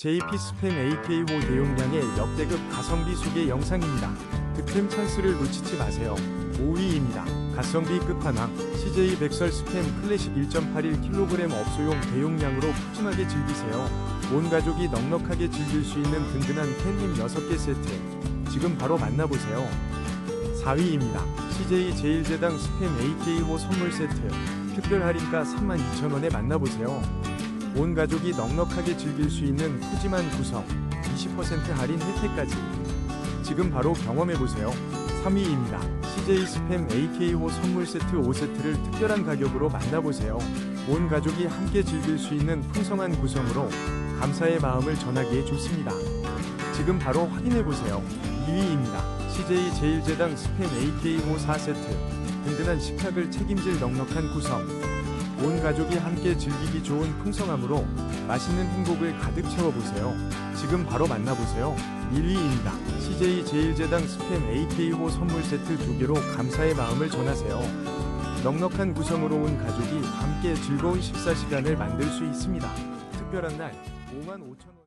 JP 스팸 AK호 대용량의 역대급 가성비 소개 영상입니다. 득템 찬스를 놓치지 마세요. 5위입니다. 가성비 끝판왕 CJ 백설 스팸 클래식 1.81kg 업소용 대용량으로 푸짐하게 즐기세요. 온 가족이 넉넉하게 즐길 수 있는 든든한 캔님 6개 세트. 지금 바로 만나보세요. 4위입니다. CJ 제일제당 스팸 AK호 선물 세트. 특별 할인가 32,000원에 만나보세요. 온 가족이 넉넉하게 즐길 수 있는 푸짐한 구성, 20% 할인 혜택까지. 지금 바로 경험해보세요. 3위입니다. CJ 스팸 AK호 선물 세트 5세트를 특별한 가격으로 만나보세요. 온 가족이 함께 즐길 수 있는 풍성한 구성으로 감사의 마음을 전하기에 좋습니다. 지금 바로 확인해보세요. 2위입니다. CJ 제일제당 스팸 AK호 4세트. 든든한 식탁을 책임질 넉넉한 구성. 온 가족이 함께 즐기기 좋은 풍성함으로 맛있는 행복을 가득 채워보세요. 지금 바로 만나보세요. 1위입니다. CJ 제일제당 스팸 AK호 선물 세트 두 개로 감사의 마음을 전하세요. 넉넉한 구성으로 온 가족이 함께 즐거운 식사 시간을 만들 수 있습니다. 특별한 날 5만 5천 원.